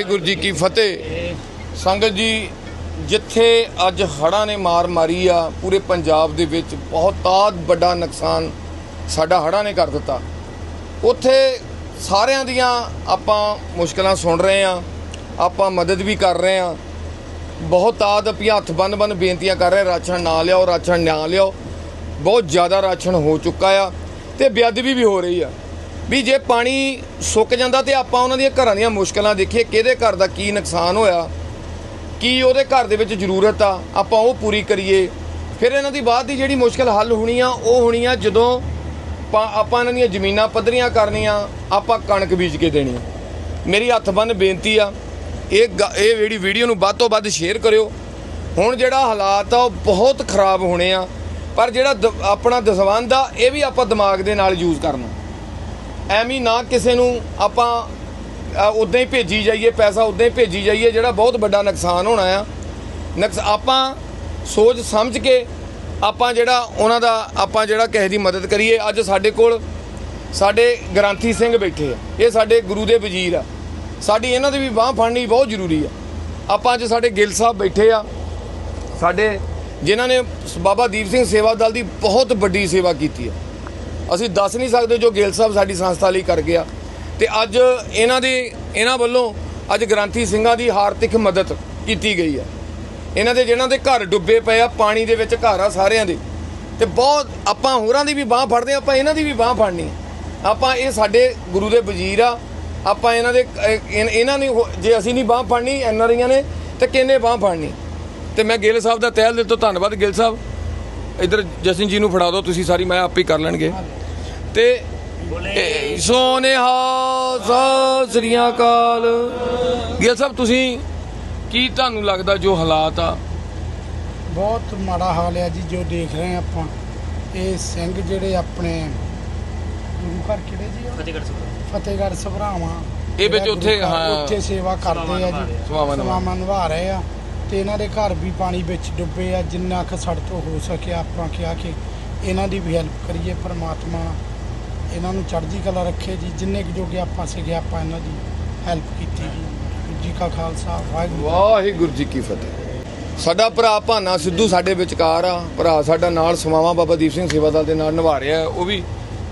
ਵਾਹਿਗੁਰੂ ਜੀ ਕੀ ਫਤਿਹ। ਸੰਗਤ ਜੀ, ਜਿੱਥੇ ਅੱਜ ਹੜ੍ਹਾਂ ਨੇ ਮਾਰ ਮਾਰੀ ਆ, ਪੂਰੇ ਪੰਜਾਬ ਦੇ ਵਿੱਚ ਬਹੁਤਾਤ ਵੱਡਾ ਨੁਕਸਾਨ ਸਾਡਾ ਹੜ੍ਹਾਂ ਨੇ ਕਰ ਦਿੱਤਾ। ਉੱਥੇ ਸਾਰਿਆਂ ਦੀਆਂ ਆਪਾਂ ਮੁਸ਼ਕਲਾਂ ਸੁਣ ਰਹੇ ਆ ਆਪਾਂ ਮਦਦ ਵੀ ਕਰ ਰਹੇ ਆ ਬਹੁਤਾਤ ਆਪਣੀਆਂ ਹੱਥ ਬੰਨ ਬੰਨ ਬੇਨਤੀਆਂ ਕਰ ਰਹੇ, ਰਾਸ਼ਨ ਨਾ ਲਿਆਓ, ਰਾਸ਼ਨ ਨਾ ਲਿਆਓ। ਬਹੁਤ ਜ਼ਿਆਦਾ ਰਾਸ਼ਨ ਹੋ ਚੁੱਕਾ ਆ ਤੇ ਬੇਅਦਬੀ ਵੀ ਹੋ ਰਹੀ ਆ। ਵੀ ਜੇ ਪਾਣੀ ਸੁੱਕ ਜਾਂਦਾ ਤੇ ਆਪਾਂ ਉਹਨਾਂ ਦੀਆਂ ਘਰਾਂ ਦੀਆਂ ਮੁਸ਼ਕਲਾਂ ਦੇਖੀਏ, ਕਿਹਦੇ ਘਰ ਦਾ ਕੀ ਨੁਕਸਾਨ ਹੋਇਆ, ਕੀ ਉਹਦੇ ਘਰ ਦੇ ਵਿੱਚ ਜ਼ਰੂਰਤ ਆ, ਆਪਾਂ ਉਹ ਪੂਰੀ ਕਰੀਏ। ਫਿਰ ਇਹਨਾਂ ਦੀ ਬਾਅਦ ਦੀ ਜਿਹੜੀ ਮੁਸ਼ਕਲ ਹੱਲ ਹੋਣੀ ਆ, ਉਹ ਹੋਣੀ ਆ ਜਦੋਂ ਪਾ- ਆਪਾਂ ਇਹਨਾਂ ਦੀਆਂ ਜ਼ਮੀਨਾਂ ਪੱਧਰੀਆਂ ਕਰਨੀਆਂ, ਆਪਾਂ ਕਣਕ ਬੀਜ ਕੇ ਦੇਣੀ ਮੇਰੀ ਹੱਥ ਬੰਨ ਬੇਨਤੀ ਆ, ਇਹ ਗ- ਇਹ ਜਿਹੜੀ ਵੀਡੀਓ ਨੂੰ ਵੱਧ ਤੋਂ ਵੱਧ ਸ਼ੇਅਰ ਕਰਿਓ। ਹੁਣ ਜਿਹੜਾ ਹਾਲਾਤ ਆ, ਉਹ ਬਹੁਤ ਖਰਾਬ ਹੋਣੇ ਆ, ਪਰ ਜਿਹੜਾ ਦ- ਆਪਣਾ ਦਸਵੰਧ ਆ, ਇਹ ਵੀ ਆਪਾਂ ਦਿਮਾਗ ਦੇ ਨਾਲ ਯੂਜ਼ ਕਰਨਾ। ਐਵੇਂ ਨਾ ਕਿਸੇ ਨੂੰ ਆਪਾਂ ਉਦਾਂ ਹੀ ਭੇਜੀ ਜਾਈਏ, ਪੈਸਾ ਉਦਾਂ ਹੀ ਭੇਜੀ ਜਾਈਏ, ਜਿਹੜਾ ਬਹੁਤ ਵੱਡਾ ਨੁਕਸਾਨ ਹੋਣਾ ਆ। ਨਕਸ, ਆਪਾਂ ਸੋਚ ਸਮਝ ਕੇ ਆਪਾਂ ਜਿਹੜਾ ਉਹਨਾਂ ਦਾ, ਆਪਾਂ ਜਿਹੜਾ ਕਿਸੇ ਦੀ ਮਦਦ ਕਰੀਏ। ਅੱਜ ਸਾਡੇ ਕੋਲ ਸਾਡੇ ਗ੍ਰਾਂਥੀ ਸਿੰਘ ਬੈਠੇ ਆ। ਇਹ ਸਾਡੇ ਗੁਰੂ ਦੇ ਵਜ਼ੀਰ ਆ। ਸਾਡੀ ਇਹਨਾਂ ਦੀ ਵੀ ਬਾਹ ਫੜਨੀ ਬਹੁਤ ਜ਼ਰੂਰੀ ਆ। ਆਪਾਂ ਅੱਜ ਸਾਡੇ ਗਿੱਲ ਸਾਹਿਬ ਬੈਠੇ ਆ। ਸਾਡੇ, ਜਿਨ੍ਹਾਂ ਨੇ ਬਾਬਾ ਦੀਪ ਸਿੰਘ ਸੇਵਾ ਦਲ ਦੀ ਬਹੁਤ ਵੱਡੀ ਸੇਵਾ ਕੀਤੀ ਆ। ਅਸੀਂ ਦੱਸ ਨਹੀਂ ਸਕਦੇ ਜੋ ਗਿੱਲ ਸਾਹਿਬ ਸਾਡੀ ਸੰਸਥਾ ਲਈ ਕਰ ਗਿਆ। ਤੇ ਅੱਜ ਇਹਨਾਂ ਦੇ ਇਹਨਾਂ ਵੱਲੋਂ ਅੱਜ ਗ੍ਰਾਂਥੀ ਸਿੰਘਾਂ ਦੀ ਹਾਰਦਿਕ ਮਦਦ ਕੀਤੀ ਗਈ ਆ ਇਹਨਾਂ ਦੇ ਜਿਹਨਾਂ ਦੇ ਘਰ ਡੁੱਬੇ ਪਏ ਆ ਪਾਣੀ ਦੇ ਵਿੱਚ ਘਰ ਆ ਸਾਰਿਆਂ ਦੇ। ਤੇ ਬਹੁਤ ਆਪਾਂ ਹੋਰਾਂ ਦੀ ਵੀ ਬਾਹ ਫੜਦੇ ਆ, ਆਪਾਂ ਇਹਨਾਂ ਦੀ ਵੀ ਬਾਹ ਫੜਨੀ ਆਪਾਂ ਇਹ ਸਾਡੇ ਗੁਰੂ ਦੇ ਵਜ਼ੀਰ ਆ। ਆਪਾਂ ਇਹਨਾਂ ਦੇ ਇਹਨਾਂ ਨੇ ਹੋ- ਜੇ ਅਸੀਂ ਨਹੀਂ ਬਾਹ ਫੜਨੀ ਐਨਆਰਆਈਆਂ ਨੇ ਤੇ ਕਿੰਨੇ ਬਾਹ ਫੜਨੀ? ਤੇ ਮੈਂ ਗਿੱਲ ਸਾਹਿਬ ਦਾ ਤਹਿ ਦਿਲ ਤੋਂ ਧੰਨਵਾਦ ਗਿੱਲ ਸਾਹਿਬ। ਇਧਰ ਜਸਨ ਜੀ ਨੂੰ ਫੜਾ ਦਿਓ ਤੁਸੀਂ ਸਾਰੀ ਮੈਂ ਆਪੇ ਕਰ ਲੈਣਗੇ। ਤੇ ਸੋਨੇਹਾ ਸਤਿ ਸ੍ਰੀ ਅਕਾਲ। ਗਿੱਲ ਸਾਹਿਬ ਤੁਸੀਂ ਕੀ ਤੁਹਾਨੂੰ ਲੱਗਦਾ ਜੋ ਹਾਲਾਤ ਆ? ਬਹੁਤ ਮਾੜਾ ਹਾਲ ਹੈ ਜੀ ਜੋ ਦੇਖ ਰਹੇ ਹਾਂ ਆਪਾਂ। ਇਹ ਸਿੰਘ ਜਿਹੜੇ ਆਪਣੇ ਗੁਰੂ ਘਰ ਕਿਹੜੇ ਜੀ ਆ? ਫਤਿਹਗੜ੍ਹ ਸਾਹਿਬ ਫਤਿਹਗੜ੍ਹ ਸਭਰਾਵਾਂ ਇਹ ਵਿੱਚ ਉੱਥੇ, ਹਾਂ, ਉੱਥੇ ਸੇਵਾ ਕਰਦੇ ਆ ਜੀ। ਸੇਵਾਵਾਂ ਨਿਭਾ ਰਹੇ ਆ। ਤੇ ਇਹਨਾਂ ਦੇ ਘਰ ਵੀ ਪਾਣੀ ਵਿੱਚ ਡੁੱਬੇ ਆ, ਜਿੰਨਾ ਕੁ ਸਾਡੇ ਤੋਂ ਹੋ ਸਕਿਆ ਆਪਾਂ ਕਿਹਾ ਕਿ ਇਹਨਾਂ ਦੀ ਵੀ ਹੈਲਪ ਕਰੀਏ, ਪਰਮਾਤਮਾ ਇਹਨਾਂ ਨੂੰ ਚੜ੍ਹਦੀ ਕਲਾ ਰੱਖੇ ਜੀ, ਜਿੰਨੇ ਕੁ ਜੋਗੇ ਆਪਾਂ ਸੀਗੇ, ਆਪਾਂ ਇਹਨਾਂ ਦੀ ਹੈਲਪ ਕੀਤੀ ਜੀ। ਜੀ ਕਾ ਖਾਲਸਾ, ਵਾਹਿਗੁਰੂ ਵਾਹਿਗੁਰੂ ਜੀ ਕੀ ਫਤਿਹ। ਸਾਡਾ ਭਰਾ ਭਾਨਾ ਸਿੱਧੂ ਸਾਡੇ ਵਿਚਕਾਰ ਆ। ਭਰਾ ਸਾਡਾ ਨਾਲ ਸਮਾਵਾ ਬਾਬਾ ਦੀਪ ਸਿੰਘ ਸੇਵਾਦਾਰ ਦੇ ਨਾਲ ਨਿਭਾ ਰਿਹਾ ਉਹ ਵੀ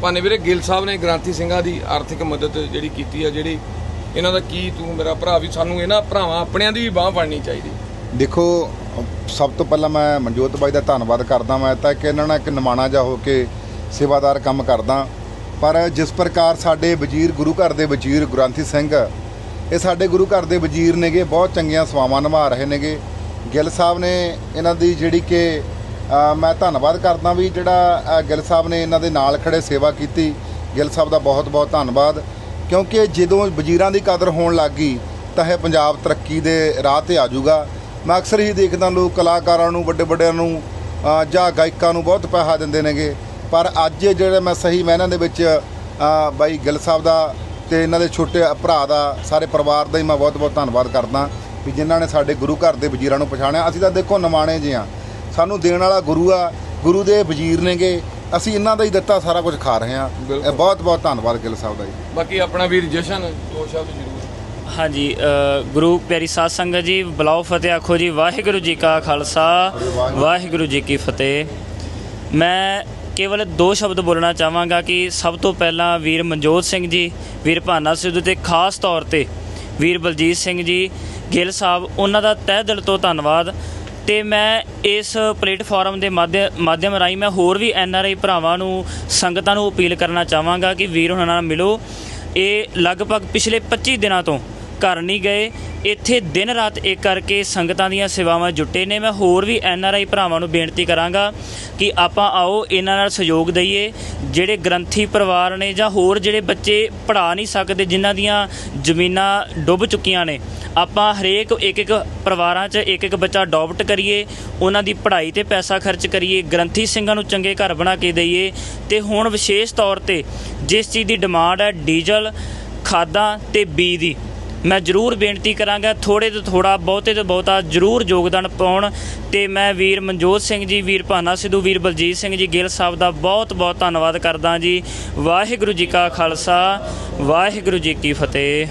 ਭਾਨੇ ਵੀਰੇ ਗਿੱਲ ਸਾਹਿਬ ਨੇ, ਗ੍ਰਾਂਥੀ ਸਿੰਘਾਂ ਦੀ ਆਰਥਿਕ ਮਦਦ ਜਿਹੜੀ ਕੀਤੀ ਆ, ਜਿਹੜੀ ਇਹਨਾਂ ਦਾ ਕੀ ਤੂੰ ਮੇਰਾ ਭਰਾ ਵੀ ਸਾਨੂੰ ਇਹਨਾਂ ਭਰਾਵਾਂ ਆਪਣਿਆਂ ਦੀ ਵੀ ਬਾਹ ਫੜਨੀ ਚਾਹੀਦੀ। ਦੇਖੋ, ਸਭ ਤੋਂ ਪਹਿਲਾਂ ਮੈਂ ਮਨਜੋਤ ਬਾਈ ਦਾ ਧੰਨਵਾਦ ਕਰਦਾ ਮੈਂ ਤਾਂ ਕਿ ਇਹਨਾਂ ਨਾਲ ਇੱਕ ਨਿਮਾਣਾ ਜਾ ਹੋ ਕੇ ਸੇਵਾਦਾਰ ਕੰਮ ਕਰਦਾ। ਪਰ ਜਿਸ ਪ੍ਰਕਾਰ ਸਾਡੇ ਵਜ਼ੀਰ ਗੁਰੂ ਘਰ ਦੇ ਵਜ਼ੀਰ ਗੁਰੰਥੀ ਸਿੰਘ, ਇਹ ਸਾਡੇ ਗੁਰੂ ਘਰ ਦੇ ਵਜ਼ੀਰ ਨੇਗੇ, ਬਹੁਤ ਚੰਗੀਆਂ ਸੇਵਾਵਾਂ ਨਿਭਾ ਰਹੇ ਨੇਗੇ। ਗਿੱਲ ਸਾਹਿਬ ਨੇ ਇਹਨਾਂ ਦੀ ਜਿਹੜੀ ਕਿ ਮੈਂ ਧੰਨਵਾਦ ਕਰਦਾ ਵੀ ਜਿਹੜਾ ਗਿੱਲ ਸਾਹਿਬ ਨੇ ਇਹਨਾਂ ਦੇ ਨਾਲ ਖੜੇ ਸੇਵਾ ਕੀਤੀ। ਗਿੱਲ ਸਾਹਿਬ ਦਾ ਬਹੁਤ ਬਹੁਤ ਧੰਨਵਾਦ। ਕਿਉਂਕਿ ਜਦੋਂ ਵਜ਼ੀਰਾਂ ਦੀ ਕਦਰ ਹੋਣ ਲੱਗ ਗਈ, ਤਾਂ ਇਹ ਪੰਜਾਬ ਤਰੱਕੀ ਦੇ ਰਾਹ ਤੇ ਆ ਜਾਊਗਾ। ਮੈਂ ਅਕਸਰ ਹੀ ਦੇਖਦਾ ਲੋਕ ਕਲਾਕਾਰਾਂ ਨੂੰ ਵੱਡੇ ਵੱਡਿਆਂ ਨੂੰ ਜਾਂ ਗਾਇਕਾਂ ਨੂੰ ਬਹੁਤ ਪੈਸਾ ਦਿੰਦੇ ਨੇਗੇ। ਪਰ ਅੱਜ ਜਿਹੜੇ ਮੈਂ ਸਹੀ ਮੈਨਾਂ ਦੇ ਵਿੱਚ ਬਾਈ ਗਿੱਲ ਸਾਹਿਬ ਦਾ ਤੇ ਇਹਨਾਂ ਦੇ ਛੋਟੇ ਭਰਾ ਦਾ ਸਾਰੇ ਪਰਿਵਾਰ ਦਾ ਹੀ ਮੈਂ ਬਹੁਤ ਬਹੁਤ ਧੰਨਵਾਦ ਕਰਦਾ ਵੀ ਜਿਨ੍ਹਾਂ ਨੇ ਸਾਡੇ ਗੁਰੂ ਘਰ ਦੇ ਵਜ਼ੀਰਾਂ ਨੂੰ ਪਛਾਣਿਆ। ਅਸੀਂ ਤਾਂ ਦੇਖੋ ਨਿਮਾਣੇ ਜਿਹੇ ਆ ਸਾਨੂੰ ਦੇਣ ਵਾਲਾ ਗੁਰੂ ਆ ਗੁਰੂ ਦੇ ਵਜ਼ੀਰ ਨੇਗੇ। ਅਸੀਂ ਇਹਨਾਂ ਦਾ ਹੀ ਦਿੱਤਾ ਸਾਰਾ ਕੁਝ ਖਾ ਰਹੇ ਹਾਂ। ਬਿਲਕੁਲ। ਬਹੁਤ ਬਹੁਤ ਧੰਨਵਾਦ ਗਿੱਲ ਸਾਹਿਬ ਦਾ ਜੀ। ਬਾਕੀ ਆਪਣਾ ਵੀਰ ਜਸ਼ਨ ਦੋ ਸ਼ਬਦ ਹਾਂਜੀ ਗੁਰੂ ਪਿਆਰੀ ਸਾਧ ਸੰਗਤ ਜੀ, ਬੁਲਾਓ ਫਤਿਹ, ਆਖੋ ਜੀ, ਵਾਹਿਗੁਰੂ ਜੀ ਕਾ ਖਾਲਸਾ, ਵਾਹਿਗੁਰੂ ਜੀ ਕੀ ਫਤਿਹ। ਮੈਂ ਕੇਵਲ ਦੋ ਸ਼ਬਦ ਬੋਲਣਾ ਚਾਹਾਂਗਾ ਕਿ ਸਭ ਤੋਂ ਪਹਿਲਾਂ ਵੀਰ ਮਨਜੋਤ ਸਿੰਘ ਜੀ, ਵੀਰ ਭਾਨਾ ਸਿੱਧੂ ਤੇ ਖਾਸ ਤੌਰ ਤੇ ਵੀਰ ਬਲਜੀਤ ਸਿੰਘ ਜੀ, ਗਿੱਲ ਸਾਹਿਬ, ਉਹਨਾਂ ਦਾ ਤਹਿ ਦਿਲ ਤੋਂ ਧੰਨਵਾਦ। ਤੇ ਮੈਂ ਇਸ ਪਲੇਟਫਾਰਮ ਦੇ ਮਾਧਿਅ- ਮਾਧਿਅਮ ਰਾਹੀਂ ਮੈਂ ਹੋਰ ਵੀ ਐਨ ਆਰ ਆਈ ਭਰਾਵਾਂ ਨੂੰ, ਸੰਗਤਾਂ ਨੂੰ ਅਪੀਲ ਕਰਨਾ ਚਾਹਾਂਗਾ ਕਿ ਵੀਰ ਉਹਨਾਂ ਨਾਲ ਮਿਲੋ। ਇਹ ਲਗਭਗ ਪਿਛਲੇ 25 ਦਿਨਾਂ ਤੋਂ ਘਰ ਨਹੀਂ ਗਏ। ਇੱਥੇ ਦਿਨ ਰਾਤ ਇੱਕ ਕਰਕੇ ਸੰਗਤਾਂ ਦੀਆਂ ਸੇਵਾਵਾਂ ਜੁਟੇ ਨੇ। ਮੈਂ ਹੋਰ ਵੀ ਐਨ ਆਰ ਆਈ ਭਰਾਵਾਂ ਨੂੰ ਬੇਨਤੀ ਕਰਾਂਗਾ ਕਿ ਆਪਾਂ ਆਓ, ਇਹਨਾਂ ਨਾਲ ਸਹਿਯੋਗ ਦਈਏ। ਜਿਹੜੇ ਗ੍ਰੰਥੀ ਪਰਿਵਾਰ ਨੇ ਜਾਂ ਹੋਰ ਜਿਹੜੇ ਬੱਚੇ ਪੜ੍ਹਾ ਨਹੀਂ ਸਕਦੇ, ਜਿਨ੍ਹਾਂ ਦੀਆਂ ਜ਼ਮੀਨਾਂ ਡੁੱਬ ਚੁੱਕੀਆਂ ਨੇ, ਆਪਾਂ ਹਰੇਕ ਇੱਕ ਇੱਕ ਪਰਿਵਾਰਾਂ 'ਚ ਇੱਕ ਇੱਕ ਬੱਚਾ ਅਡਾਪਟ ਕਰੀਏ, ਉਹਨਾਂ ਦੀ ਪੜ੍ਹਾਈ ਤੇ ਪੈਸਾ ਖਰਚ ਕਰੀਏ, ਗ੍ਰੰਥੀ ਸਿੰਘਾਂ ਨੂੰ ਚੰਗੇ ਘਰ ਬਣਾ ਕੇ ਦਈਏ। ਤੇ ਹੁਣ ਵਿਸ਼ੇਸ਼ ਤੌਰ ਤੇ ਜਿਸ ਚੀਜ਼ ਦੀ ਡਿਮਾਂਡ ਹੈ, ਡੀਜ਼ਲ, ਖਾਦਾਂ ਤੇ ਬੀ ਦੀ। ਮੈਂ ਜ਼ਰੂਰ ਬੇਨਤੀ ਕਰਾਂਗਾ ਥੋੜੇ ਤੋਂ ਥੋੜਾ ਬਹੁਤੇ ਤੋਂ ਬਹੁਤਾ ਜ਼ਰੂਰ ਯੋਗਦਾਨ ਪਾਉਣ ਤੇ ਮੈਂ ਵੀਰ ਮਨਜੋਤ ਸਿੰਘ ਜੀ, ਵੀਰ ਭਾਨਾ ਸਿੱਧੂ, ਵੀਰ ਬਲਜੀਤ ਸਿੰਘ ਜੀ, ਗਿੱਲ ਸਾਹਿਬ ਦਾ ਬਹੁਤ ਬਹੁਤ ਧੰਨਵਾਦ ਕਰਦਾ ਜੀ। ਵਾਹਿਗੁਰੂ ਜੀ ਕਾ ਖਾਲਸਾ, ਵਾਹਿਗੁਰੂ ਜੀ ਕੀ ਫਤਿਹ।